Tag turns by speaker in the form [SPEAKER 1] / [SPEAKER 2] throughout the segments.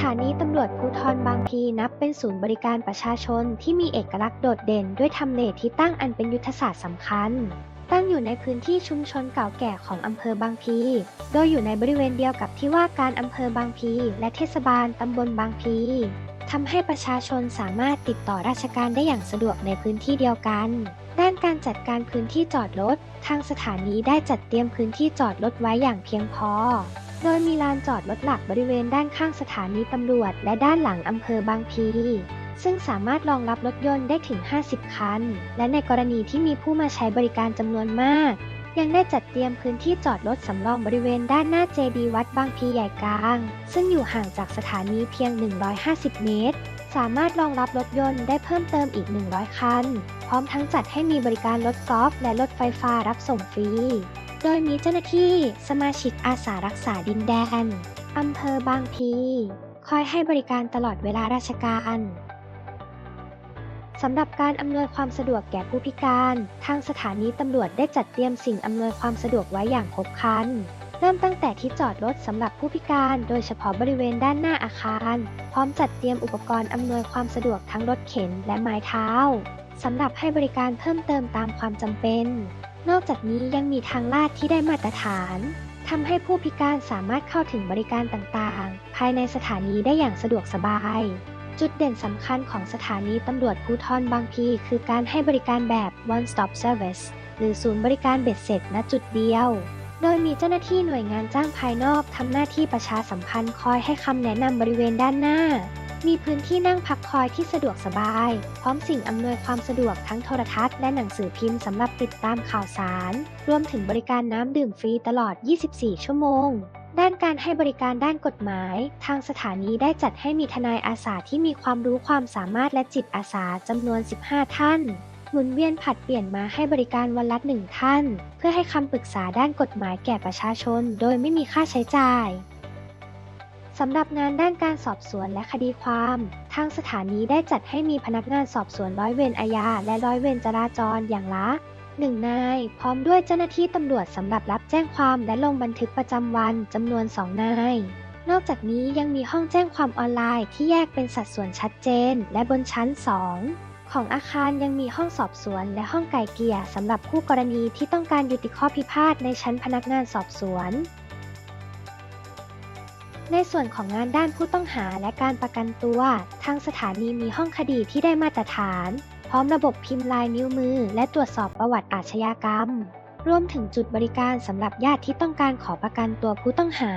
[SPEAKER 1] ถานีตำรวจภูธรบางพลีนับเป็นศูนย์บริการประชาชนที่มีเอกลักษณ์โดดเด่นด้วยทำเลที่ตั้งอันเป็นยุทธศาสตร์สำคัญ ตั้งอยู่ในพื้นที่ชุมชนเก่าแก่ของอำเภอบางพลีโดยอยู่ในบริเวณเดียวกับที่ว่าการอำเภอบางพลีและเทศบาลตำบลบางพลีทำให้ประชาชนสามารถติดต่อราชการได้อย่างสะดวกในพื้นที่เดียวกัน ด้านการจัดการพื้นที่จอดรถ ทางสถานีได้จัดเตรียมพื้นที่จอดรถไว้อย่างเพียงพอ โดยมีลานจอดรถหลักบริเวณด้านข้างสถานีตำรวจ และด้านหลังอำเภอบางพลีซึ่งสามารถรองรับรถยนต์ได้ถึง 50 คัน และในกรณีที่มีผู้มาใช้บริการจำนวนมาก ยังได้จัดเตรียมพื้นที่จอดรถสำรองบริเวณด้านหน้าเจดีวัดบางพลีใหญ่กลาง ซึ่งอยู่ห่างจากสถานีเพียง 150 เมตร สามารถรองรับรถยนต์ได้เพิ่มเติมอีก 100 คัน พร้อมทั้งจัดให้มีบริการรถกอล์ฟและรถไฟฟ้ารับส่งฟรี โดยมีเจ้าหน้าที่สมาชิกอาสารักษาดินแดน อำเภอบางพีคอยให้บริการตลอดเวลาราชการสำหรับการอำนวยความสะดวกแก่ผู้พิการ ทางสถานีตำรวจได้จัดเตรียมสิ่งอำนวยความสะดวกไว้อย่างครบครัน เริ่มตั้งแต่ที่จอดรถสำหรับผู้พิการ โดยเฉพาะบริเวณด้านหน้าอาคาร พร้อมจัดเตรียมอุปกรณ์อำนวยความสะดวกทั้งรถเข็นและไม้เท้าสำหรับให้บริการเพิ่มเติมตามความจำเป็น นอกจากนี้ยังมีทางลาดที่ได้มาตรฐานทำให้ผู้พิการสามารถเข้าถึงบริการต่างๆ ภายในสถานีได้อย่างสะดวกสบาย จุดเด่นสำคัญของสถานีตำรวจภูธรบางพีคือการให้บริการแบบ one stop service หรือศูนย์บริการเบ็ดเสร็จณจุดเดียว โดยมีเจ้าหน้าที่หน่วยงานจ้างภายนอกทำหน้าที่ประชาสัมพันธ์คอยให้คำแนะนำบริเวณด้านหน้า มีพื้นที่นั่งพักคอยที่สะดวกสบาย พร้อมสิ่งอำนวยความสะดวกทั้งโทรทัศน์และหนังสือพิมพ์สำหรับติดตามข่าวสาร รวมถึงบริการน้ำดื่มฟรีตลอด 24 ชั่วโมง ด้านการให้บริการด้านกฎหมาย ทางสถานีได้จัดให้มีทนายอาสาที่มีความรู้ความสามารถและจิตอาสาจำนวน 15 ท่านหมุนเวียนผัดเปลี่ยนมาให้บริการวันละหนึ่งท่าน เพื่อให้คำปรึกษาด้านกฎหมายแก่ประชาชน โดยไม่มีค่าใช้จ่าย สำหรับงานด้านการสอบสวนและคดีความ ทางสถานีได้จัดให้มีพนักงานสอบสวนร้อยเวรอาญาและร้อยเวรจราจรอย่างละหนึ่งนาย พร้อมด้วยเจ้าหน้าที่ตำรวจสำหรับรับแจ้งความและลงบันทึกประจำวันจำนวนสองนาย นอกจากนี้ยังมีห้องแจ้งความออนไลน์ที่แยกเป็นสัดส่วนชัดเจน และบนชั้น 2 ของอาคารยังมีห้องสอบสวนและห้องไก่เกี่ยสำหรับคู่กรณีที่ต้องการยุติข้อพิพาทในชั้นพนักงานสอบสวน ในส่วนของงานด้านผู้ต้องหาและการประกันตัว ทางสถานีมีห้องคดีที่ได้มาตรฐาน พร้อมระบบพิมพ์ลายนิ้วมือ และตรวจสอบประวัติอาชญากรรม รวมถึงจุดบริการสำหรับญาติที่ต้องการขอประกันตัวผู้ต้องหา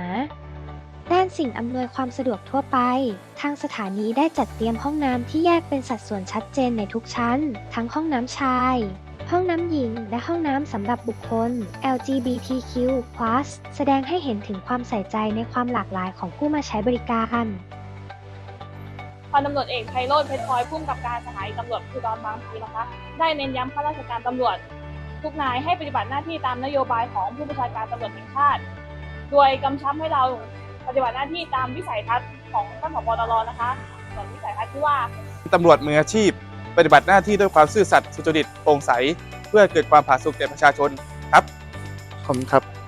[SPEAKER 1] ด้านสิ่งอำนวยความสะดวกทั่วไป ทางสถานีได้จัดเตรียมห้องน้ำที่แยกเป็นสัดส่วนชัดเจนในทุกชั้น ทั้งห้องน้ำชาย ห้องน้ำหญิงและห้องน้ำสำหรับบุคคล LGBTQ+ แสดงให้เห็นถึงความใส่ใจในความหลากหลายของผู้มาใช้บริการ
[SPEAKER 2] พันตำรวจเอกไพโรธเพชรพลอยผู้กำกับการสถานีตำรวจภูธรบางพลีนะคะ ได้เน้นย้ำข้าราชการตำรวจ ทุกนายให้ปฏิบัติหน้าที่ตามนโยบายของผู้บัญชาการตำรวจแห่งชาติ โดยกำชับให้เราปฏิบัติหน้าที่ตามวิสัยทัศน์ของท่านผบตรนะคะส่วนวิสัยทัศน์ที่ว่า
[SPEAKER 3] ตำรวจมืออาชีพ ปฏิบัติหน้าที่ด้วยความซื่อสัตย์สุจริตโปร่งใส เพื่อเกิดความผาสุกแก่ประชาชนครับ
[SPEAKER 4] ขอบคุณครับ